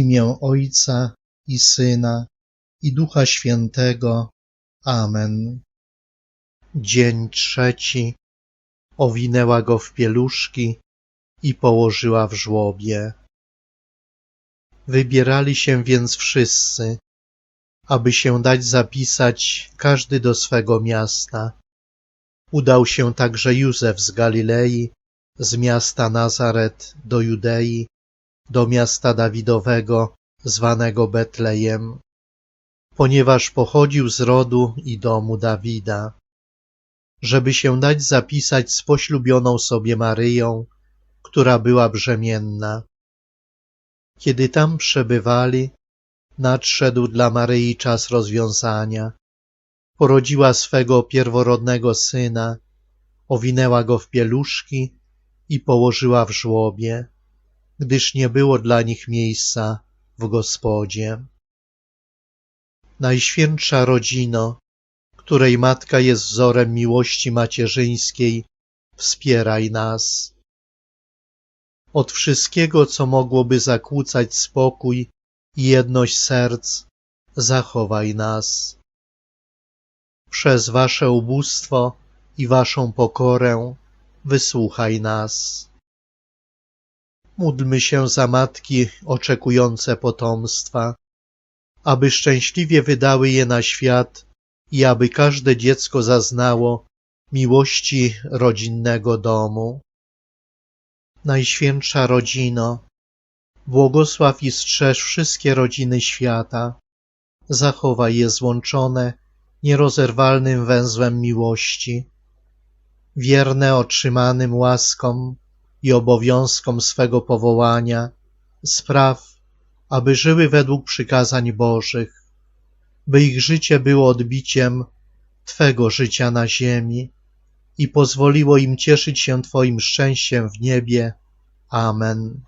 imię Ojca i Syna i Ducha Świętego. Amen. Dzień trzeci. Owinęła go w pieluszki i położyła w żłobie. Wybierali się więc wszyscy, aby się dać zapisać każdy do swego miasta. Udał się także Józef z Galilei, z miasta Nazaret do Judei, do miasta Dawidowego, zwanego Betlejem, ponieważ pochodził z rodu i domu Dawida, żeby się dać zapisać z poślubioną sobie Maryją, która była brzemienna. Kiedy tam przebywali, nadszedł dla Maryi czas rozwiązania. Porodziła swego pierworodnego syna, owinęła go w pieluszki i położyła w żłobie, gdyż nie było dla nich miejsca w gospodzie. Najświętsza rodzino, której matka jest wzorem miłości macierzyńskiej, wspieraj nas. Od wszystkiego, co mogłoby zakłócać spokój i jedność serc, zachowaj nas. Przez wasze ubóstwo i waszą pokorę wysłuchaj nas. Módlmy się za matki oczekujące potomstwa, aby szczęśliwie wydały je na świat i aby każde dziecko zaznało miłości rodzinnego domu. Najświętsza rodzino, błogosław i strzeż wszystkie rodziny świata, zachowaj je złączone nierozerwalnym węzłem miłości, wierne otrzymanym łaskom i obowiązkom swego powołania, spraw, aby żyły według przykazań Bożych, by ich życie było odbiciem Twego życia na ziemi i pozwoliło im cieszyć się Twoim szczęściem w niebie. Amen.